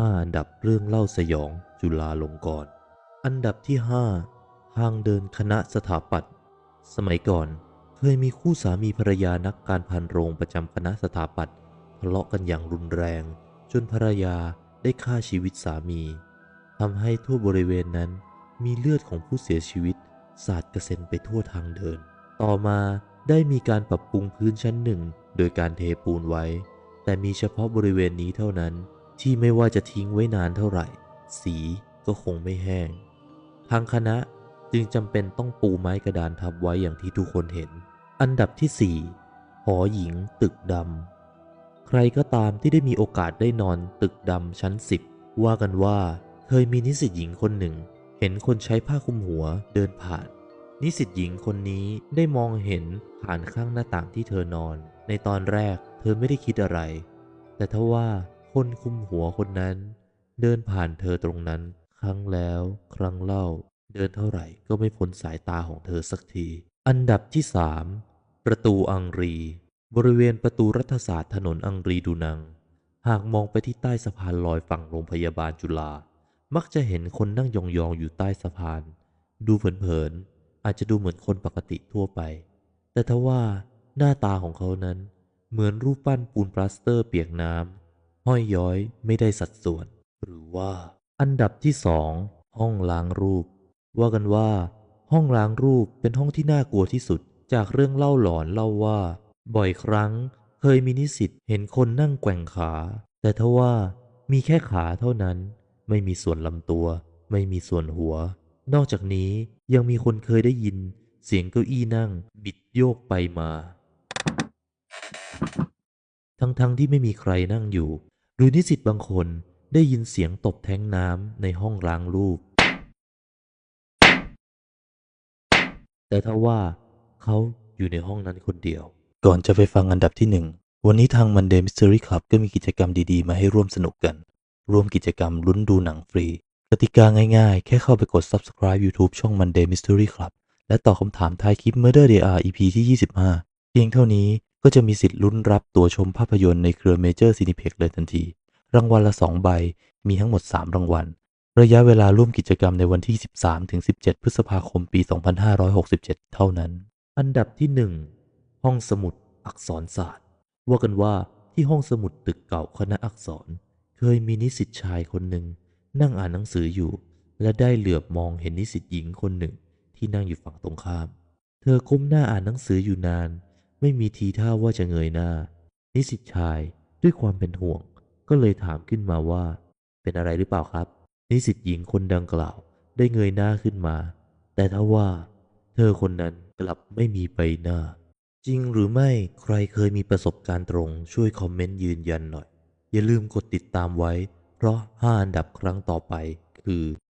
5 อันดับเรื่องเล่าสยองจุฬาลงกรณ์ อันดับที่ 5 ทางเดินคณะสถาปัตย์ สมัยก่อนเคยมีคู่สามีภรรยานักการพันโรงประจำคณะสถาปัตย์ทะเลาะกันอย่างรุนแรง จนภรรยาได้ฆ่าชีวิตสามีทำให้ทั่วบริเวณนั้นมีเลือดของผู้เสียชีวิต สาดกระเซ็นไปทั่วทางเดิน ต่อมาได้มีการปรับปรุงพื้นชั้นหนึ่ง โดยการเทปูนไว้ แต่มีเฉพาะบริเวณนี้เท่านั้น ที่ไม่ว่าจะทิ้งไว้นานเท่าไหร่ สีก็คงไม่แห้ง ทางคณะจึงจำเป็นต้องปูไม้กระดานทับไว้อย่างที่ทุกคนเห็น อันดับที่ 4 หอหญิงตึกดำ ใครก็ตามที่ได้มีโอกาสได้นอนตึกดำชั้น 10 ว่ากันว่าเคยมีนิสิตหญิงคนหนึ่ง เห็นคนใช้ผ้าคลุมหัวเดินผ่าน นิสิตหญิงคนนี้ได้มองเห็นผ่านข้างหน้าต่างที่เธอนอน ในตอนแรกเธอไม่ได้คิดอะไร แต่ทว่า คนคุมหัวคนนั้น เดินผ่านเธอตรงนั้น ครั้งแล้ว ครั้งเล่า เดินเท่าไหร่ก็ไม่พ้นสายตาของเธอสักที อันดับที่สามประตูอังรี บริเวณประตูรัฐศาสตร์ถนนอังรีดูนัง หากมองไปที่ใต้สะพานลอยฝั่งโรงพยาบาลจุฬามักจะเห็นคนนั่งยองๆอยู่ใต้สะพาน ดูเผินๆอาจจะดูเหมือนคนปกติทั่วไป แต่ทว่าหน้าตาของเขานั้นเหมือนรูปปั้นปูนปลาสเตอร์เปียกน้ำ ห้อยย้อยไม่ได้สัดส่วน หรือว่า อันดับที่สองห้องล้างรูป ว่ากันว่า ห้องล้างรูปเป็นห้องที่น่ากลัวที่สุด จากเรื่องเล่าหลอนเล่าว่า บ่อยครั้งเคยมีนิสิตเห็นคนนั่งแกว่งขา แต่ทว่ามีแค่ขาเท่านั้น ไม่มีส่วนลำตัว ไม่มีส่วนหัว นอกจากนี้ยังมีคนเคยได้ยิน เสียงเก้าอี้นั่ง บิดโยกไปมา ทั้งๆทที่ไม่มีใครนั่งอยู่ รือนิสิตบางคนได้ยินเสียงตบแท้งน้ำในห้องล้างรูป แต่ถ้าว่าเขาอยู่ในห้องนั้นคนเดียว ก่อนจะไปฟังอันดับที่หนึ่ง วันนี้ทาง Monday Mystery Club ก็มีกิจกรรมดีๆ มาให้ร่วมสนุกกัน ร่วมกิจกรรมลุ้นดูหนังฟรี กติกาง่ายๆ แค่เข้าไปกด subscribe YouTube ช่อง Monday Mystery Club และตอบคำถามท้ายคลิป Murder DR EP ที่ 25 เพียงเท่านี้ก็จะมีสิทธิ์ลุ้นรับตัวชมภาพยนตร์ในเครือ Major Cineplex เลยทันที รางวัลละ 2 ใบ มีทั้งหมด 3 รางวัล ระยะเวลาร่วมกิจกรรมในวันที่ 13-17 พฤษภาคมปี 2567 เท่านั้น อันดับที่ 1 ห้องสมุดอักษรศาสตร์ ว่ากันว่าที่ห้องสมุดตึกเก่าคณะอักษร เคยมีนิสิตชายคนหนึ่ง นั่งอ่านหนังสืออยู่ และได้เหลือบมองเห็นนิสิตหญิงคนหนึ่ง ที่นั่งอยู่ฝั่งตรงข้าม เธอก้มหน้าอ่านหนังสืออยู่นาน ไม่มีทีท่าว่าจะเงยหน้า นิสิตชายด้วยความเป็นห่วง ก็เลยถามขึ้นมาว่า เป็นอะไรหรือเปล่าครับ นิสิตหญิงคนดังกล่าวได้เงยหน้าขึ้นมา แต่ถ้าว่า เธอคนนั้นกลับไม่มีใบหน้า จริงหรือไม่ใครเคยมีประสบการณ์ตรงช่วยคอมเมนต์ยืนยันหน่อย อย่าลืมกดติดตามไว้ เพราะ 5 อันดับครั้งต่อไป คือ